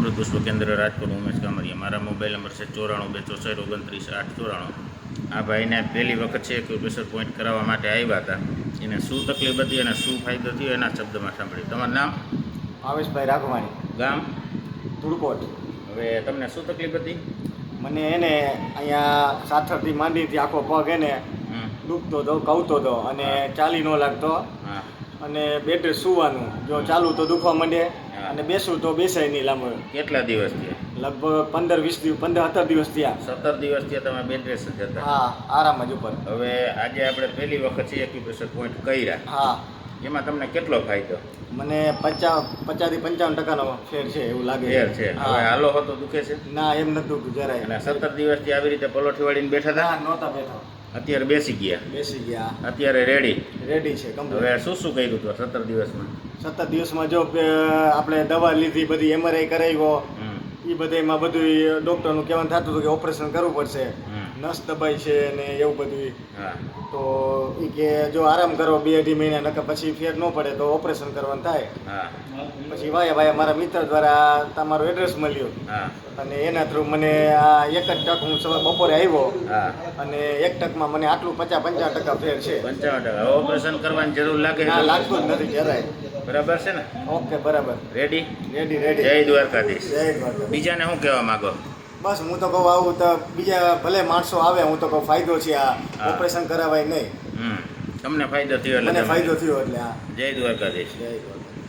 અમૃત પુષ્પ કેન્દ્ર રાજકોટ ઉમેશ કામરિયા મારા મોબાઈલ નંબર છે ચોરાણું બે ચોસઠ ઓગણત્રીસ આઠ ચોરાણું. આ ભાઈને પહેલી વખત છે કે પ્રેશર પોઈન્ટ કરાવવા માટે આવ્યા હતા. એને શું તકલીફ હતી અને શું ફાયદો થયો એના શબ્દમાં સાંભળ્યું તમારું નામ? ભાવેશભાઈ રાઘવાણી. ગામ? ધુડકોટ હવે તમને શું તકલીફ હતી? મને એને અહીંયા સાથળથી માંડીથી આખો પગ એને. દુખતો હતો કવતો હતો અને ચાલી ન લાગતો. હા. અને બેડ સુવાનું. જો ચાલુ તો દુખવા માંડે અને બેસું તો બેસાય નહીં લાંબો. કેટલા દિવસ થયા? લગભગ પંદર વીસ દિવસ પંદર સત્તર દિવસ થયા. સત્તર દિવસ થયા તમે બેડ રેસ્ટ જ હતા? હા આરામ જ ઉપર. હવે આજે આપણે પહેલી વખત છે એક્યુપ્રેશર પોઈન્ટ કર્યા હા. એમાં તમને કેટલો ફાયદો? મને પચાસ પચાસથી પંચાવન ટકાનો ફેર છે એવું લાગે ફેર છે. હવે હા. હાલો હતો દુખે છે? ના એમ નથી જરાય. અને સત્તર દિવસથી આવી રીતે પલોઠી વાળીને બેઠા હતા? નહોતા બેઠો. અત્યારે બેસી ગયા. બેસી ગયા. અત્યારે રેડી રેડી છે હવે શું શું કર્યું હતું સત્તર દિવસમાં? સત્તર દિવસમાં જો આપણે દવા લીધી બધી એમઆરઆઈ કરાવ્યો. એ બધામાં બધું ડૉક્ટરનું કહેવાનું થતું હતું કે ઓપરેશન કરવું પડશે. નસ દબાઈ છે ને એવું બધું તો કે જો આરામ કરો બે અઢી મહિના નકર પછી ફેર ન પડે તો ઓપરેશન કરવાનું થાય. પછી વાય ભાઈ મારા મિત્ર દ્વારા તમારું એડ્રેસ મળ્યું. અને એના થ્રુ મને આ એક જ ટક હું સવાર બપોરે આવ્યો. અને એક ટકમાં મને આટલું પચાસ પંચાવન ટકા ફેર છે. પંચાવન ટકા. ઓપરેશન કરવાની જરૂર લાગે ના લાગતું જ નથી જરાય. બરાબર છે ને? ઓકે બરાબર. રેડી રેડી રેડી જય દ્વારકાધીશ. જય દ્વારકા બીજાને શું કહેવા માંગો? બસ હું તો કહું આવું તો બીજા ભલે માણસો આવે હું તો કહું ફાયદો છે આ ઓપરેશન કરાવાય નહીં. તમને ફાયદો થયો એટલે મને ફાયદો થયો એટલે આ જય દ્વારકાધીશ. જય દ્વારકા